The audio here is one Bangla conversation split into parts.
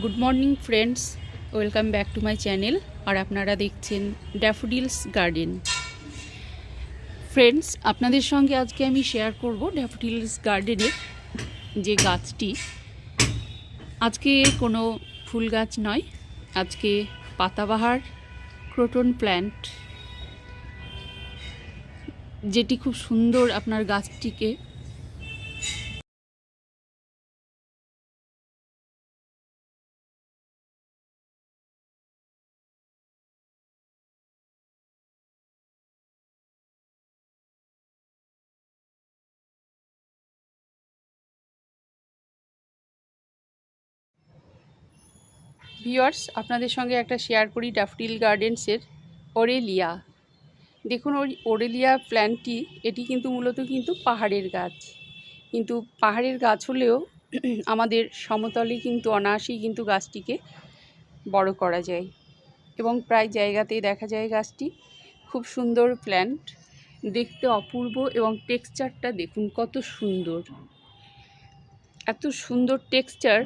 Good morning friends welcome back to my channel আর আপনারা দেখছেন ড্যাফোডিলস গার্ডেন ফ্রেন্ডস আপনাদের সঙ্গে আজকে আমি শেয়ার করব ড্যাফোডিলস গার্ডেনের যে গাছটি। আজকে কোনো ফুল গাছ নয়। আজকে পাতাবাহার ক্রোটন প্ল্যান্ট যেটি খুব সুন্দর আপনার গাছটিকে ভিওয়ার্স আপনাদের সঙ্গে একটা শেয়ার করি ডাফটিল গার্ডেন্সের ওরেলিয়া দেখুন ওই ওরেলিয়া প্ল্যান্টটি, এটি কিন্তু মূলত কিন্তু পাহাড়ের গাছ। কিন্তু পাহাড়ের গাছ হলেও আমাদের সমতলে কিন্তু অনায়াসেই কিন্তু গাছটিকে বড় করা যায়। এবং প্রায় জায়গাতেই দেখা যায় গাছটি। খুব সুন্দর প্ল্যান্ট। দেখতে অপূর্ব এবং টেক্সচারটা দেখুন কত সুন্দর। এত সুন্দর টেক্সচার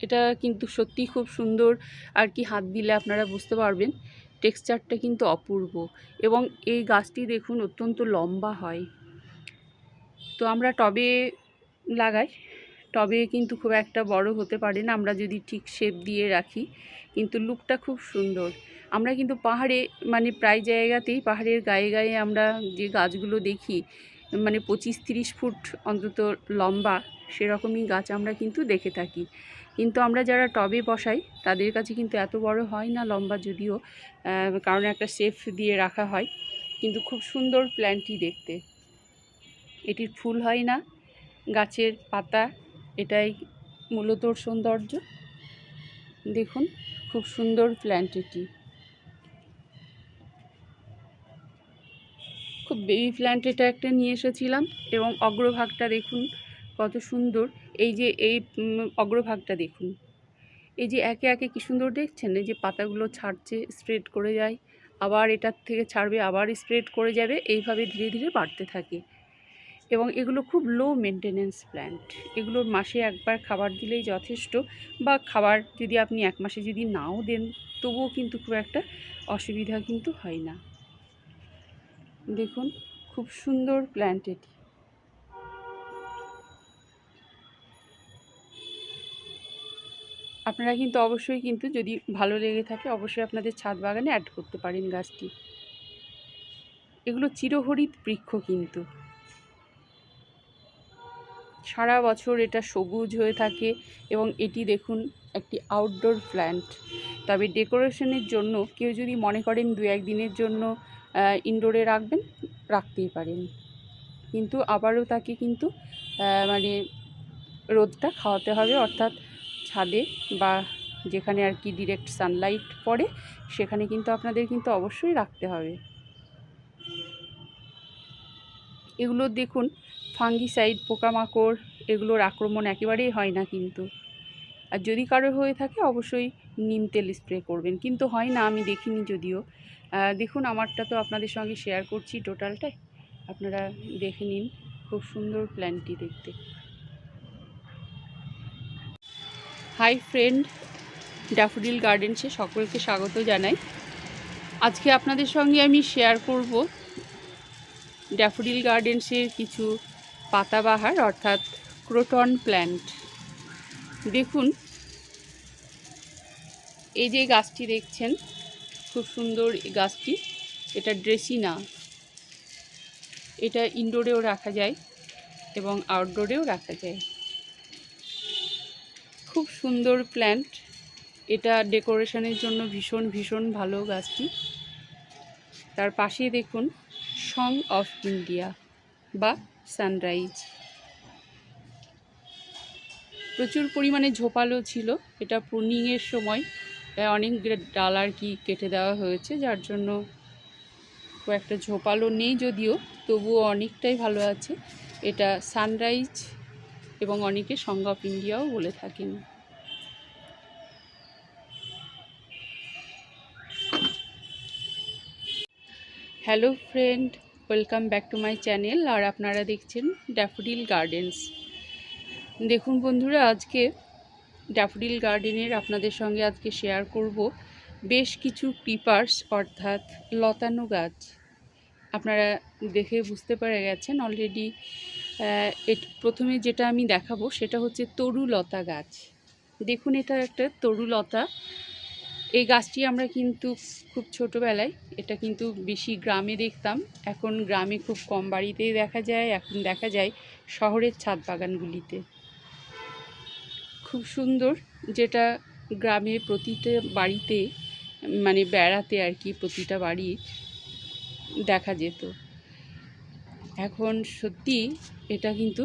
এটা কিন্তু সত্যি খুব সুন্দর আর কি হাত দিলে আপনারা বুঝতে পারবেন। টেক্সচারটা কিন্তু অপূর্ব এবং এই গাছটি দেখুন অত্যন্ত লম্বা হয়। তো আমরা টবে লাগাই। টবে কিন্তু খুব একটা বড় হতে পারে না, আমরা যদি ঠিক শেপ দিয়ে রাখি, কিন্তু লুকটা খুব সুন্দর। আমরা কিন্তু পাহাড়ে মানে প্রায় জায়গাতেই পাহাড়ের গায়ে গায়ে আমরা যে গাছগুলো দেখি মানে পঁচিশ তিরিশ ফুট অন্তত লম্বা, সেরকমই গাছ আমরা কিন্তু দেখে থাকি। কিন্তু আমরা যারা টবে বসাই, তাদের কাছে কিন্তু এত বড় হয় না লম্বা যদিও কারণ একটা সেফ দিয়ে রাখা হয়। কিন্তু খুব সুন্দর প্ল্যান্টটি দেখতে। এটির ফুল হয় না, গাছের পাতা, এটাই মূলত সৌন্দর্য। দেখুন, খুব সুন্দর প্ল্যান্ট এটি। বেবি প্ল্যান্ট এটা একটা নিয়ে এসেছিলাম এবং অগ্রভাগটা দেখুন কত সুন্দর। এই যে, এই অগ্রভাগটা দেখুন। এই যে, একে একে কি সুন্দর দেখছেন? এই যে, পাতাগুলো ছাড়ছে, স্প্রেড করে যায়, আবার এটার থেকে ছাড়বে, আবার স্প্রেড করে যাবে, এইভাবে ধীরে ধীরে বাড়তে থাকে। এবং এগুলো খুব লো মেনটেনেন্স প্ল্যান্ট এগুলোর মাসে একবার খাবার দিলেই যথেষ্ট বা খাবার যদি আপনি এক মাসে যদি নাও দেন, তবুও কিন্তু খুব একটা অসুবিধা কিন্তু হয় না। দেখুন, খুব সুন্দর প্ল্যান্ট এটি। আপনারা কিন্তু অবশ্যই কিন্তু যদি ভালো লেগে থাকে, অবশ্যই আপনাদের ছাদ বাগানে অ্যাড করতে পারেন গাছটি। এগুলো চিরহরিত বৃক্ষ কিন্তু। সারা বছর এটা সবুজ হয়ে থাকে এবং এটি দেখুন, একটি আউটডোর প্ল্যান্ট তবে ডেকোরেশনের জন্য কেউ যদি মনে করেন দু একদিনের জন্য ইনডোরে রাখবেন, রাখতেই পারেন। কিন্তু আবারও তাকে কিন্তু মানে রোদটা খাওয়াতে হবে, অর্থাৎ ছাদে বা যেখানে আর কি ডিরেক্ট সানলাইট পড়ে, সেখানে কিন্তু আপনাদের কিন্তু অবশ্যই রাখতে হবে। এগুলো দেখুন ফাঙ্গিসাইড পোকামাকড়, এগুলোর আক্রমণ একেবারেই হয় না কিন্তু। আর যদি কারও হয়ে থাকে অবশ্যই নিম তেল স্প্রে করবেন। কিন্তু হয় না, আমি দেখিনি যদিও। দেখুন, আমারটা তো আপনাদের সঙ্গে শেয়ার করছি টোটালটাই আপনারা দেখে নিন, খুব সুন্দর প্ল্যানটি দেখতে। হাই ফ্রেন্ড ড্যাফোডিল গার্ডেন্সে সকলকে স্বাগত জানাই। আজকে আপনাদের সঙ্গে আমি শেয়ার করব ড্যাফোডিল গার্ডেন্সের কিছু পাতাবাহার, অর্থাৎ ক্রোটন প্ল্যান্ট দেখুন, এই যে গাছটি দেখছেন, খুব সুন্দর এই গাছটি, এটা ড্রেসিনা এটা ইনডোরেও রাখা যায় এবং আউটডোরেও রাখা যায়। খুব সুন্দর প্ল্যান্ট। এটা ডেকোরেশনের জন্য ভীষণ ভীষণ ভালো গাছটি। তার পাশেই দেখুন, সং অফ ইন্ডিয়া বা সানরাইজ। প্রচুর পরিমাণে ঝোপালো ছিল। এটা প্রুনিংয়ের সময়। অনেক ডাল আর কি কেটে দেওয়া হয়েছে, যার জন্য একটা ঝোপালো নেই যদিও, তবুও অনেকটাই ভালো আছে। এটা সানরাইজ এবং অনেকে সং অফ ইন্ডিয়াও বলে থাকেন। Hello friend, welcome back to my channel. আর আপনারা দেখছেন ড্যাফোডিল গার্ডেন্স। দেখুন বন্ধুরা, আজকে ড্যাফোডিল গার্ডেনের আপনাদের সঙ্গে আজকে শেয়ার করব বেশ কিছু ক্রিপার্স অর্থাৎ লতানো গাছ। আপনারা দেখে বুঝতে পেরে গেছেন অলরেডি প্রথমে যেটা আমি দেখাবো সেটা হচ্ছে তরুলতা গাছ। দেখুন, এটা একটা তরুলতা এই গাছটি আমরা কিন্তু খুব ছোটোবেলায়, এটা কিন্তু বেশি গ্রামে দেখতাম। এখন গ্রামে খুব কম বাড়িতেই দেখা যায়, এখন দেখা যায় শহরের ছাদ বাগানগুলিতে। খুব সুন্দর, যেটা গ্রামে প্রতিটা বাড়িতে মানে বেড়াতে আর কি প্রতিটা বাড়ি দেখা যেত। এখন সত্যি এটা কিন্তু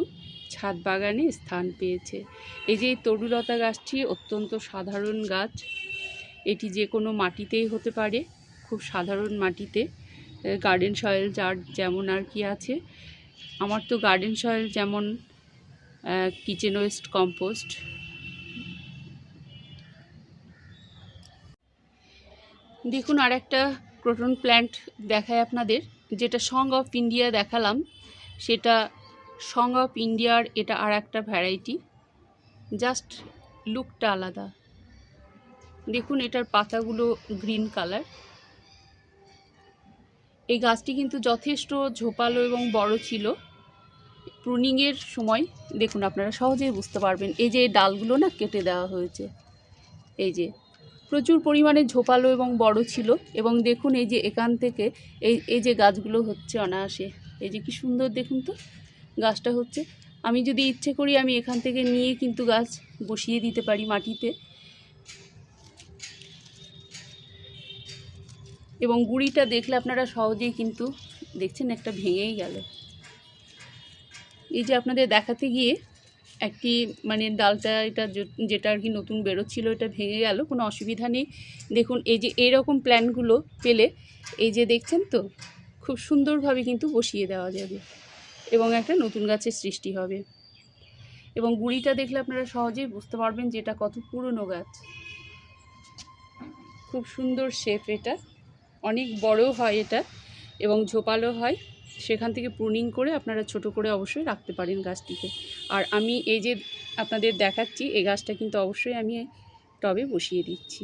ছাদ বাগানে স্থান পেয়েছে। এই যে তরুলতা গাছটি অত্যন্ত সাধারণ গাছ। এটি যে কোনো মাটিতেই হতে পারে, খুব সাধারণ মাটিতে। গার্ডেন সয়েল যার যেমন আর কি আছে। আমার তো গার্ডেন সয়েল যেমন কিচেন ওয়েস্ট কম্পোস্ট দেখুন আর একটা ক্রোটন প্ল্যান্ট দেখায় আপনাদের, যেটা সং অফ ইন্ডিয়া দেখালাম। সেটা সং অফ ইন্ডিয়ার এটা আর একটা ভ্যারাইটি জাস্ট লুকটা আলাদা। দেখুন, এটার পাতাগুলো গ্রিন কালার এই গাছটি কিন্তু যথেষ্ট ঝোপালো এবং বড় ছিল। প্রুনিংয়ের সময়, দেখুন, আপনারা সহজেই বুঝতে পারবেন। এই যে ডালগুলো না কেটে দেওয়া হয়েছে। এই যে প্রচুর পরিমাণে ঝোপালো এবং বড় ছিল এবং দেখুন এই যে এখান থেকে এই এই যে গাছগুলো হচ্ছে অনায়াসে। এই যে কি সুন্দর দেখুন তো গাছটা হচ্ছে। আমি যদি ইচ্ছে করি আমি এখান থেকে নিয়ে কিন্তু গাছ বসিয়ে দিতে পারি মাটিতে। এবং গুঁড়িটা দেখলে আপনারা সহজেই কিন্তু দেখছেন একটা ভেঙেই গেল। এই যে আপনাদের দেখাতে গিয়ে একটি মানে ডালটা এটা যেটা আর কি নতুন বেরোচ্ছিল, এটা ভেঙে গেল, কোনো অসুবিধা নেই। দেখুন, এই যে এইরকম প্ল্যানগুলো পেলে, এই যে দেখছেন তো, খুব সুন্দরভাবে কিন্তু বসিয়ে দেওয়া যাবে এবং একটা নতুন গাছের সৃষ্টি হবে। এবং গুঁড়িটা দেখলে আপনারা সহজেই বুঝতে পারবেন যে এটা কত পুরনো গাছ। খুব সুন্দর শেপ এটা। অনেক বড় হয় এটা এবং ঝোপালো হয়। সেখান থেকে প্রুনিং করে আপনারা ছোট করে অবশ্যই রাখতে পারেন গাছটিকে। আর আমি এই যে আপনাদের দেখাচ্ছি, এই গাছটা কিন্তু অবশ্যই আমি টবে বসিয়ে দিচ্ছি।